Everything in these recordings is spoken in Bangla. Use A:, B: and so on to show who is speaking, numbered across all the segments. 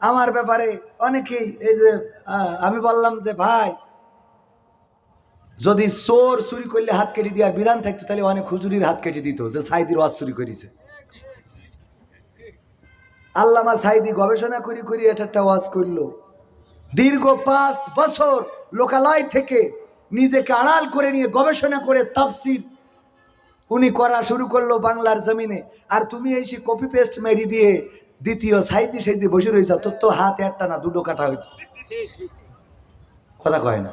A: আমার ব্যাপারে অনেকেই এই যে আমি বললাম যে, ভাই, যদি চোর চুরি করলে হাত কেটে দেওয়ার বিধান থাকতো, তাহলে অনেক হুজুরির হাত কেটে দিত যে সাইদির ওয়াজ চুরি করেছে। আল্লামা সাইদি গবেষণা করি করি এটা একটা ওয়াজ করল। দীর্ঘ পাঁচ বছর লোকালয় থেকে নিজেকে আড়াল করে নিয়ে গবেষণা করে তাফসির উনি করা শুরু করল বাংলার জমিনে। আর তুমি এই কপি পেস্ট মেরি দিয়ে দ্বিতীয় সাইদি সেই যে বসে রয়েছে তোর তো হাত একটা না, দুটো কাটা হইতো। কথা কয় না।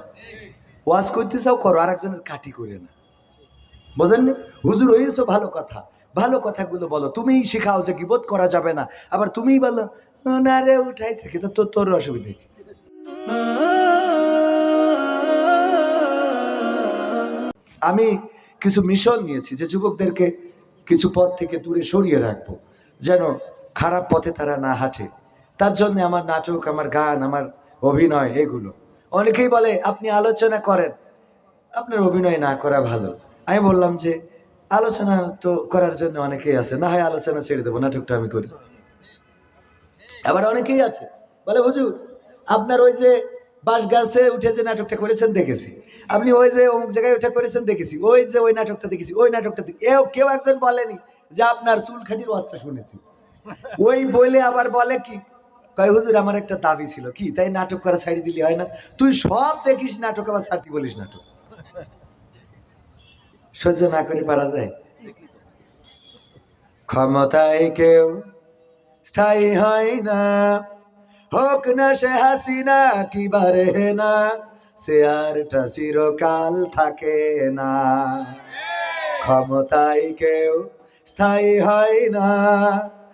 A: ওয়াজ করতে চাও, করো আর একজনের কাটি করে না। বোঝেন নি? হুজুর হয়েছো ভালো কথা। ভালো কথাগুলো বলো। তুমিই শেখাও যে গিবোধ করা যাবে না। আবার তুমিই বলো, না রে, উঠাইছে কিন্তু তোর তোর অসুবিধে কি? আমি কিছু মিশন নিয়েছি যে যুবকদেরকে কিছু পথ থেকে দূরে সরিয়ে রাখব। যেন খারাপ পথে তারা না হাঁটে। তার জন্য আমার নাটক, আমার গান, আমার অভিনয় এগুলো। অনেকেই বলে, আপনি আলোচনা করেন। আপনার অভিনয় না করা ভালো। আমি বললাম যে, আলোচনা তো করার জন্য অনেকেই আছে। না হয় আলোচনা ছেড়ে দেবো, নাটকটা আমি করি। আবার অনেকেই আছে, বলে, হুজুর, আপনার ওই যে বাস গাছে উঠে যে নাটকটা করেছেন, দেখেছি। আপনি ওই যে অমুক জায়গায় উঠে করেছেন, দেখেছি। ওই যে ওই নাটকটা দেখেছি, ওই নাটকটা দেখি এও কেউ একজন বলেনি যে, আপনার চুলখাটির ওয়াজটা শুনেছি। ওই বলে আবার বলে কি? কয়, হুজুর, আমার একটা দাবি ছিল। কি? তাই নাটক করা ছাড়ি দিলি, হয় না? তুই সব দেখিস নাটক, আবার ছাড়তি বলিস নাটক। সহ্য না করে পারা যায়। ক্ষমতায় কেউ স্থায়ী হয় না। হোক না সে হাসিনা, কি বারে না, সে আরটা চিরকাল থাকে না। ক্ষমতায় কেউ স্থায়ী হয় না।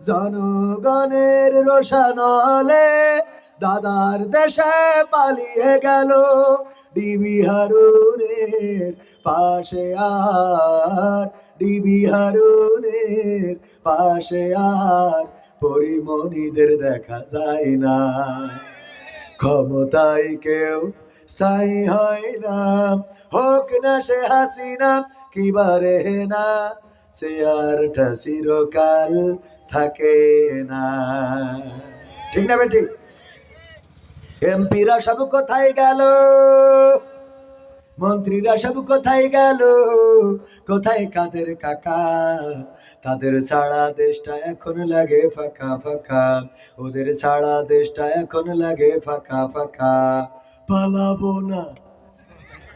A: জনগণের রোশানলে দাদার দেশে পালিয়ে গেল ডিবি হারুনের পাশে আর, ডিবি হারুনের পাশে আর, পরিমণিদের দেখা যায় না। ক্ষমতায় কেউ স্থায়ী হয় না, হোক না সে হাসিনা, কি বারে না সে আরটা চিরকাল থাকে না। ঠিক না বেটি? এমপিরা সব কোথায় গেল? মন্ত্রীরা সব কোথায় গেল? কোথায় কাদের কাকা? তাদের ছাড়া দেশটা এখন লাগে ফাঁকা ফাঁকা। ওদের ছাড়া দেশটা এখন লাগে ফাঁকা ফাঁকা। পালাবো না।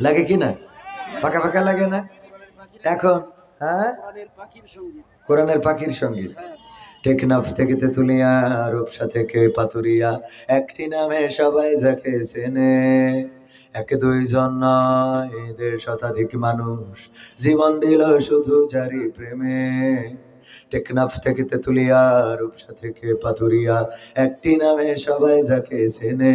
A: লাগে কি না? ফাঁকা ফাঁকা লাগে না? এখন হ্যাঁ? কোরআনের পাখির সংগীত। টেকনাফ থেকে তেতুলিয়া, রূপসা থেকে পাতুরিয়া একটি নামে সবাই যাকে চেনে। এক দুইজন নয় এদের শতাধিক মানুষ। জীবন দিল শুধু জারি প্রেমে। টেকনাফ থেকে তেতুলিয়া, রূপসা থেকে পাতুরিয়া একটি নামে সবাই যাকে চেনে।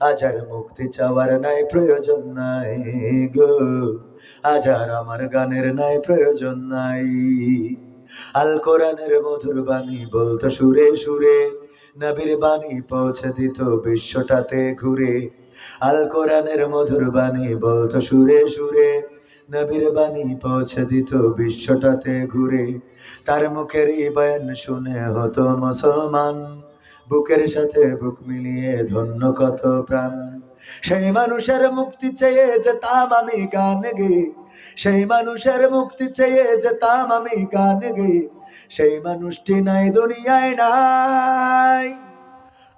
A: আজ আর মুক্তি চাওয়ার নাই, প্রয়োজন নাই গো। আজ আর আমার গানের নাই, প্রয়োজন নাই। আল কোরআনের মধুর বাণী বলতো সুরে সুরে, নবীর বাণী পৌঁছে দিত বিশ্বটাতে ঘুরে। আল কোরআনের মধুর বাণী বলতো সুরে সুরে, নবীর বাণী পৌঁছে দিত বিশ্বটাতে ঘুরে। তার মুখের এই বয়ান শুনে হতো মুসলমান। বুকের সাথে বুক মিলিয়ে ধন্য কত প্রাণ। সেই মানুষের মুক্তি চেয়ে যেতাম আমি গান গে। সেই মানুষের মুক্তি চেয়ে যেতাম আমি গান গে। সেই মানুষটি নাই, দুনিয়ায় নাই।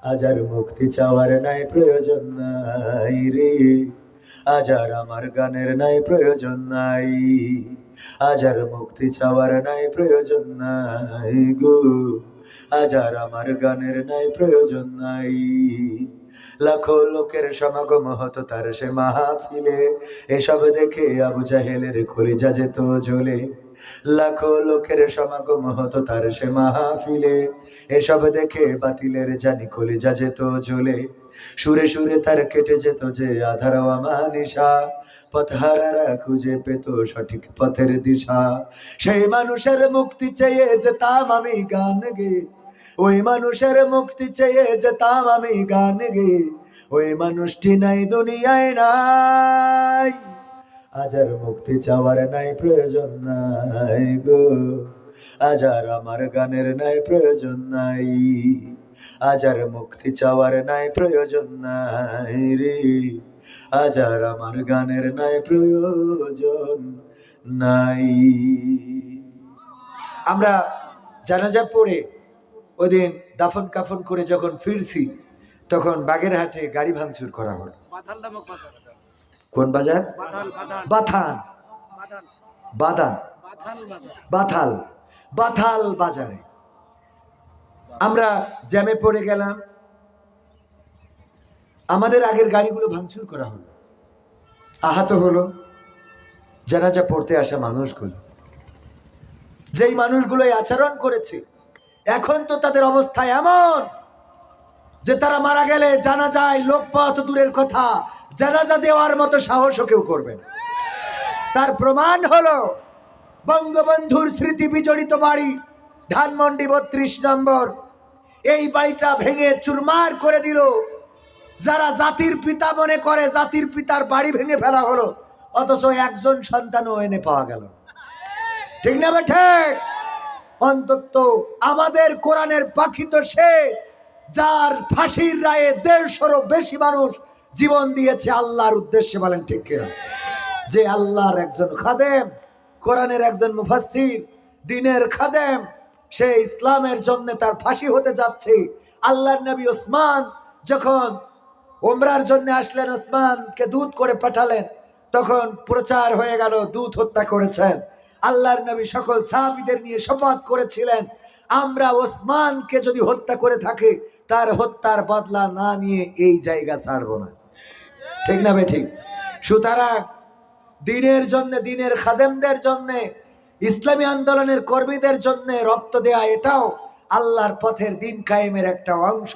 A: আজ আর মুক্তি চাওয়ার নাই, প্রয়োজন নাই রে। আজ আর আমার গানের নাই, প্রয়োজন নাই। আজ আর মুক্তি চাওয়ার নাই, প্রয়োজন নাই গো। আজ আর আমার গানের নাই, প্রয়োজন নাই। লাখো লোকের সমাগম হত তার সে মাহফিলে। এসব দেখে আবু জাহেলের কলিজা যেত জ্বলে। লাখো লোকের সমাগম হতো তার সে মাহফিলে। এসব দেখে বাতিলের জানি কলিজা যেত জ্বলে। সুরে সুরে তার কেটে যেত যে আধার আমানিশা পথহারারা খুঁজে পেত সঠিক পথের দিশা। সেই মানুষের মুক্তি চেয়ে যেতাম আমি গান গে। ওই মানুষের মুক্তি চেয়ে যেতাম আমি গান গে। ওই মানুষটি নাই, দুনিয়ায় নাই। আজ আর মুক্তি চাওয়ার নাই প্রয়োজন নাই গো। আজ আর আমার গানের নাই প্রয়োজন নাই। আজ আর মুক্তি চাওয়ার নাই প্রয়োজন নাই রে। আজ আর আমার গানের নাই প্রয়োজন নাই। আমরা জানাজা পড়ে ওই দিন দাফন কাফন করে যখন ফিরছি, তখন বাগেরহাটে গাড়ি ভাঙচুর করা হলো। কোন বাজার? বাথান বাদান
B: বাথাল।
A: বাথাল। বাথাল বাজারে। আমরা জ্যামে পড়ে গেলাম। আমাদের আগের গাড়িগুলো ভাঙচুর করা হলো। আহত হলো। জানাজা পড়তে আসা মানুষগুলো। যেই মানুষগুলো আচরণ করেছে এখন তো তাদের অবস্থা এমন। যে তারা মারা গেলে জানা যায় লোকপথ দূরের কথা। জানাজা দেওয়ার মতো সাহসও কেউ করবে না। তার প্রমাণ হলো বঙ্গবন্ধুর স্মৃতি বিজড়িত বাড়ি, ধানমন্ডি বত্রিশ নম্বর। এই বাড়িটা ভেঙে চুরমার করে দিল। যারা জাতির পিতা মনে করে, জাতির পিতার বাড়ি ভেঙে ফেলা হলো। অথচ একজন সন্তানও এনে পাওয়া গেল ঠিক না বে ঠিক? অন্তত আমাদের কোরআনের পাখি তো সে যার ফাঁসির রায়ে দেড়শোরও বেশি মানুষ জীবন দিয়েছে আল্লাহর উদ্দেশ্যে, বলেন ঠিক কিনা? যে আল্লাহর একজন খাদেম, কোরআনের একজন মুফাসসির, দিনের খাদেম, সে ইসলামের জন্য তার ফাঁসি হতে যাচ্ছে। আল্লাহর নবী ওসমান যখন ওমরার জন্য আসলেন, ওসমানকে দূত করে পাঠালেন, তখন প্রচার হয়ে গেল, দূত হত্যা করেছেন। আল্লাহর নবী সকল সাহাবিদের নিয়ে শপথ করেছিলেন আমরা ওসমানকে যদি হত্যা করে থাকে, তার হত্যার বদলা না নিয়ে এই জায়গা ছাড়ব না। ঠিক না বে ঠিক? সুতরাং দিনের জন্য, দিনের খাদেমদের জন্য, ইসলামী আন্দোলনের কর্মীদের জন্য রক্ত দেয়া এটাও আল্লাহর পথের দিন কায়েমের একটা অংশ।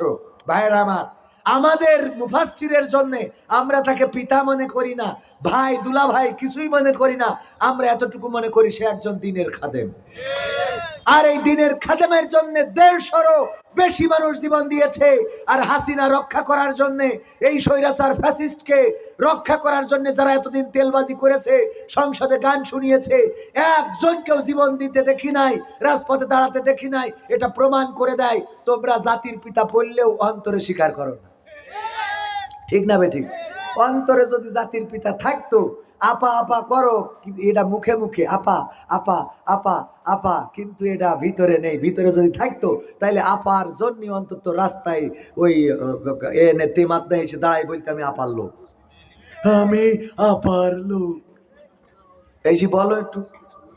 A: ভাইয়ের আমার, আমাদের মুফাসসিরের জন্য আমরা তাকে পিতা মনে করি না, ভাই দুলা ভাই কিছুই মনে করি না, আমরা এতটুকু মনে করি সে একজন দিনের খাদেম। আর এই দিনের খাদেমের জন্য দেড়শোরও বেশি মানুষ জীবন দিয়েছে। আর হাসিনা রক্ষা করার জন্য, এই স্বৈরাচার ফ্যাসিস্টকে রক্ষা করার জন্য যারা এতদিন তেলবাজি করেছে, সংসদে গান শুনিয়েছে, একজনকেও জীবন দিতে দেখি নাই, রাজপথে দাঁড়াতে দেখি নাই, এটা প্রমাণ করে দেয়, তোমরা জাতির পিতা পড়লেও অন্তরে স্বীকার করো না। ঠিক না বে ঠিক? অন্তরে যদি জাতির পিতা থাকতো আপা আপা করো। এটা মুখে মুখে, আপা আপা আপা আপা। কিন্তু এটা ভিতরে নেই। ভিতরে যদি থাকতো তাহলে আপার জন্য অন্তত রাস্তায় ওই এনে তেমাত্মা এসে দাঁড়াই বলতে আমি আপার লোক। আমি আপার লোক। এই যে বলো একটু,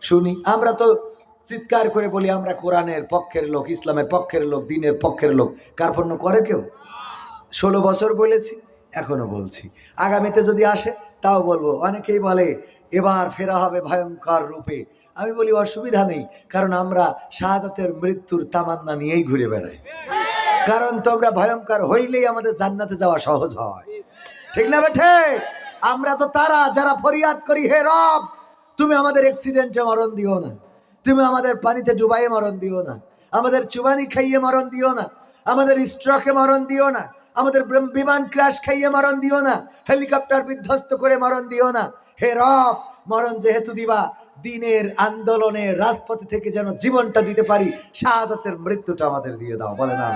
A: শুনি। আমরা তো চিৎকার করে বলি, আমরা কোরআনের পক্ষের লোক, ইসলামের পক্ষের লোক, দিনের পক্ষের লোক। কার্পণ্য করে কেউ? ষোলো বছর বলেছি। এখনও বলছি। আগামীতে যদি আসে, তাও বলব। অনেকেই বলে, এবার ফেরা হবে ভয়ঙ্কর রূপে। আমি বলি, অসুবিধা নেই, কারণ আমরা শাহাদাতের মৃত্যুর তামান্না নিয়েই ঘুরে বেড়াই। কারণ তোমরা ভয়ঙ্কর হইলেই আমাদের জান্নাতে যাওয়া সহজ হয়। ঠিক না বেঠে? আমরা তো তারা, যারা ফরিয়াদ করি, হে রব, তুমি আমাদের অ্যাক্সিডেন্টে মরণ দিও না। তুমি আমাদের পানিতে ডুবাইয়ে মরণ দিও না। আমাদের চুবানি খাইয়ে মরণ দিও না। আমাদের স্ট্রোকে মরণ দিও না। আমাদের বিমান ক্রাশ খাইয়ে মরণ দিও না। হেলিকপ্টার বিধ্বস্ত করে মরণ দিও না। হে রব, মরণ যেহেতু দিবা, দিনের আন্দোলনে রাজপথে থেকে যেন জীবনটা দিতে পারি, শাহাদাতের মৃত্যুটা আমাদের দিয়ে দাও বলে না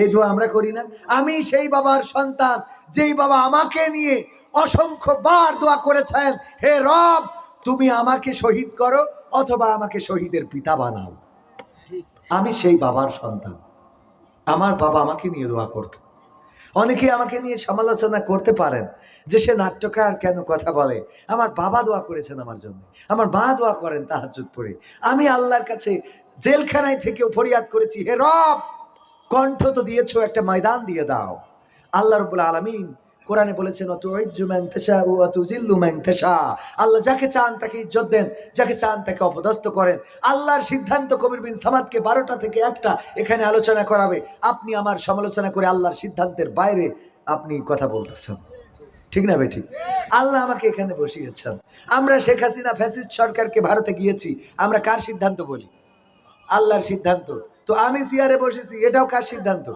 A: এই দোয়া আমরা করি না। আমি সেই বাবার সন্তান, যেই বাবা আমাকে নিয়ে অসংখ্য বার দোয়া করেছেন। হে রব, তুমি আমাকে শহীদ করো, অথবা আমাকে শহীদের পিতা বানাও। আমি সেই বাবার সন্তান। আমার বাবা আমাকে নিয়ে দোয়া করত। অনেকে আমাকে নিয়ে সমালোচনা করতে পারেন যে সে নাট্যকার কেন কথা বলে। আমার বাবা দোয়া করেছেন আমার জন্য। আমার মা দোয়া করেন তাহার তাহাজুদ পড়ে। আমি আল্লাহর কাছে জেলখানায় থেকেও ফরিয়াদ করেছি, হে রব, কণ্ঠ তো দিয়েছ, একটা ময়দান দিয়ে দাও। আল্লাহ রবুল্লা আলমিন কোরআনে বলেছেন অত ম্যাংতেশা ও অত আল্লাহ যাকে চান তাকে ইজ্জত দেন, যাকে চান তাকে অপদস্থ করেন। আল্লাহর সিদ্ধান্ত কবির বিন সামাদকে বারোটা থেকে একটা এখানে আলোচনা করাবে। আপনি আমার সমালোচনা করে আল্লাহর সিদ্ধান্তের বাইরে আপনি কথা বলতেছেন। ঠিক না ভাই, ঠিক? আল্লাহ আমাকে এখানে বসিয়েছেন। আমরা শেখ হাসিনা ফ্যাসিস্ট সরকারকে ভারতে গিয়েছি, আমরা কার সিদ্ধান্ত বলি? আল্লাহর সিদ্ধান্ত। তো আমি চেয়ারে বসেছি, এটাও কার সিদ্ধান্ত?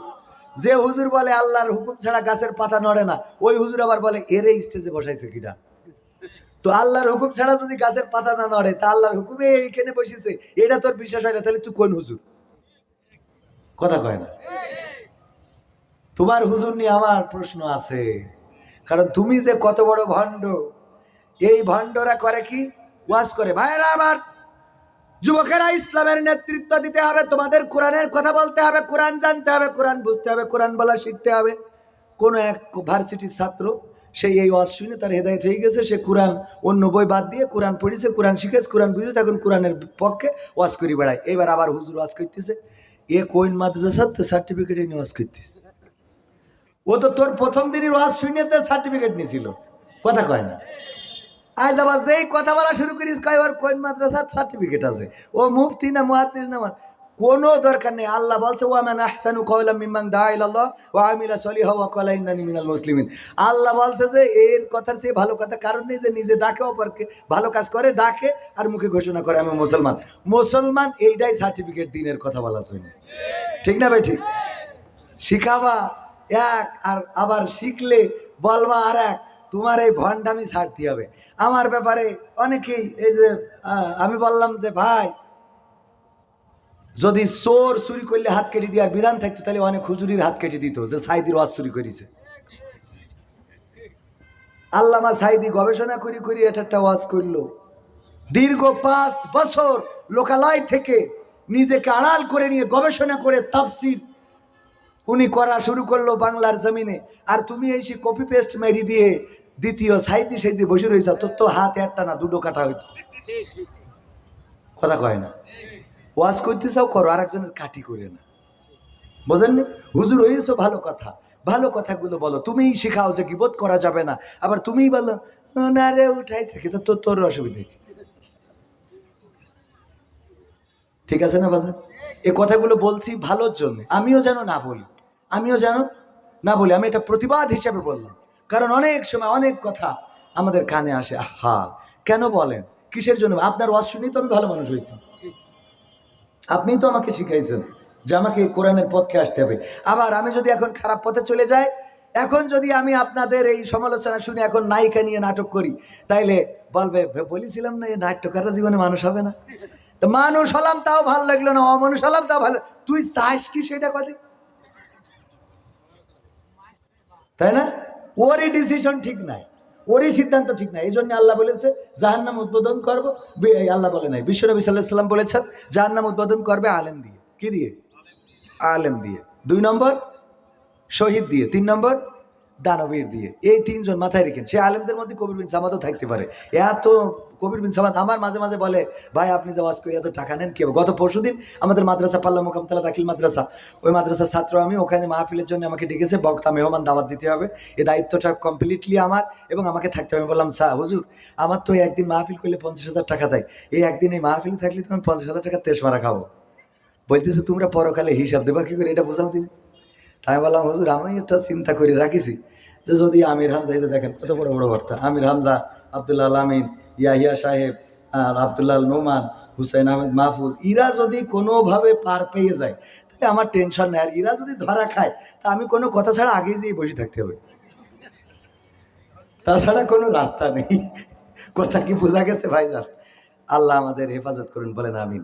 A: যে হুজুর বলে আল্লাহর হুকুম ছাড়া গাছের পাতা নড়ে না, ওই হুজুর আবার বলে এরে স্টেজে বসাইছে কিনা? তো আল্লাহর হুকুম ছাড়া যদি গাছের পাতা না নড়ে, তা আল্লাহর হুকুমে এইখানে বসেছে, এটা তোর বিশ্বাস হয় না, তাহলে তুই কোন হুজুর? কথা কয় না। তোমার হুজুর নিয়ে আমার প্রশ্ন আছে, কারণ তুমি যে কত বড় ভণ্ড, এই ভণ্ডরা করে কি? ওয়াজ করে। ভাইয়েরা, আমার যুবকেরা, ইসলামের নেতৃত্ব দিতে হবে, তোমাদের কোরআনের কথা বলতে হবে, কোরআন জানতে হবে, কোরআন বুঝতে হবে, কোরআন বলা শিখতে হবে। কোনো এক ভার্সিটির ছাত্র সেই এই শুনে তার হেদায়ত হয়ে গেছে, সে কোরআন, অন্য বই বাদ দিয়ে কোরআন পড়েছে, কোরআন শিখেছে, কোরআন বুঝেছে, এখন কোরআনের পক্ষে ওয়াজ করি বেড়ায়। এবার আবার হুজুর ওয়াজ করতেছে, এ কোইন মাদ্রাসার তো সার্টিফিকেট নিয়ে ওয়াজ করতেছে? ও তো তোর প্রথম দিনের ওয়াজ শুনে তার সার্টিফিকেট নিয়েছিল কথা কয় না। আবার যেই কথা বলা শুরু করিস, কয়, ওর কোন মাদ্রাসার সার্টিফিকেট আছে? ও মুফতি না মুহাদ্দিস না কোনো দরকার নেই। আল্লাহ বলছে ও মান আহসানু কওলাম মিম্মান দাআ ইলাল্লাহ আমিলা সলিহা ওয়া ক্বালা ইন্নানি মিনাল মুসলিমিন। আল্লাহ বলছে যে, এর কথার চেয়ে ভালো কথা কারণ নেই যে, নিজে ডাকে, অপরকে ভালো কাজ করে, ডাকে আর মুখে ঘোষণা করে, আমি মুসলমান। মুসলমান এইটাই সার্টিফিকেট দিনের কথা বলার জন্য। ঠিক না ভাই, ঠিক? শিখাবা এক আর আবার শিখলে বলবা আর এক তোমার এই ভণ্ডামি ছাড়তে হবে। আমার ব্যাপারে অনেকেই এই যে আমি বললাম যে, ভাই, যদি চোর চুরি করলে হাত কেটে দেওয়ার বিধান থাকতো, তাহলে অনেক হুজুরির হাত কেটে দিত যে সাইদির ওয়াজ চুরি করেছে। আল্লামা সাইদি গবেষণা করি করি এটা একটা ওয়াজ করল। দীর্ঘ পাঁচ বছর লোকালয় থেকে নিজেকে আড়াল করে নিয়ে গবেষণা করে তাফসির উনি করা শুরু করল বাংলার জমিনে। আর তুমি এই সে কপি পেস্ট মেরি দিয়ে দ্বিতীয় সাইডে সেই যে বসে রয়েছে, তোর তো হাত একটা না, দুটো কাটা হইতো। কথা কয় না। ওয়াজ করতে চাও করো আর একজনের কাটি করে না। বোঝেন বোঝেননি হুজুর হয়েছো ভালো কথা। ভালো কথাগুলো বলো। তুমিই শেখাও যে গিবোধ করা যাবে না। আবার তুমিই বলো, না রে, উঠাইছে কিন্তু তোর তোর অসুবিধে ঠিক আছে না বাজার এ কথাগুলো বলছি ভালোর জন্য। আমিও যেন না বলি। আমিও যেন না বলি আমি এটা প্রতিবাদ হিসাবে বললাম। কারণ অনেক সময় অনেক কথা আমাদের কানে আসে হা কেন বলেন? কিসের জন্য? আপনার ওয়াজ শুনেই তো আমি ভালো মানুষ হয়েছি।
B: ঠিক।
A: আপনিই তো আমাকে শিখাইছেন যে আমাকে কোরআনের পক্ষে আসতে হবে। আবার আমি যদি এখন খারাপ পথে চলে যাই এখন যদি আমি আপনাদের এই সমালোচনা শুনে এখন নায়িকা নিয়ে নাটক করি তাইলে বলবে "বে, বলেছিলাম না এই নাট্যকাররা জীবনে মানুষ হবে না? তো মানুষ হলাম তাও ভালো লাগল না অমানুষ হলাম তাও ভালো তুই চাস কি সেটা কথা তাই না? ওরই ডিসিশন ঠিক নাই, ওরই সিদ্ধান্ত ঠিক নাই এই জন্য আল্লাহ বলেছে জাহার নাম উদ্বোধন করব আল্লাহ বলে নাই বিশ্বনবী সাল্লাহ সাল্লাম বলেছেন জাহার নাম উদ্বোধন করবে আলেম দিয়ে। কি দিয়ে? আলেম দিয়ে। দুই নম্বর, শহীদ দিয়ে। তিন নম্বর দানবীর দিয়ে। এই তিনজন মাথায় রেখেন। সে আলেমদের মধ্যে কবির বিন সামাদও থাকতে পারে। এত কবির বিন সামাদ আমার মাঝে মাঝে বলে, ভাই, আপনি যে ওয়াজ করে এত টাকা নেন কি? গত পরশু দিন আমাদের মাদ্রাসা পাল্লা মোকামতলা দাখিল মাদ্রাসা, ওই মাদ্রাসার ছাত্র আমি, ওখানে মাহফিলের জন্য আমাকে ডেকেছে, বক্তা, মেহমান দাওয়াত দিতে হবে। এই দায়িত্বটা কমপ্লিটলি আমার এবং আমাকে থাকতে হবে। বললাম, স্যার, হুজুর, আমার তো একদিন মাহফিল করলে পঞ্চাশ হাজার টাকা দেয়। এই একদিন এই মাহফিল থাকলে তো আমি পঞ্চাশ হাজার টাকা তেস মারা খাব। বলতেছে, তোমরা পরকালে হিসাব দেবা, কি করে? এটা বোঝাও দিন তাই বললাম, হুজুর, আমি একটা চিন্তা করে রাখিছি যে যদি আমির হামজা, এই যে দেখেন কত বড় বড় বক্তা আমির হামজা, আবদুল্লাহ আমিন, ইয়াহিয়া সাহেব আবদুল্লাহ নোমান, হুসাইন আহমেদ মাহফুজ, ইরা যদি কোনোভাবে পার পেয়ে যায়, তাহলে আমার টেনশন নেই। আর ইরা যদি ধরা খায়, তা আমি কোনো কথা ছাড়া আগেই যেয়ে বসে থাকতে হবে। তাছাড়া কোনো রাস্তা নেই। কথা কি বোঝা গেছে, ভাইজান? আল্লাহ আমাদের হেফাজত করুন, বলেন আমিন।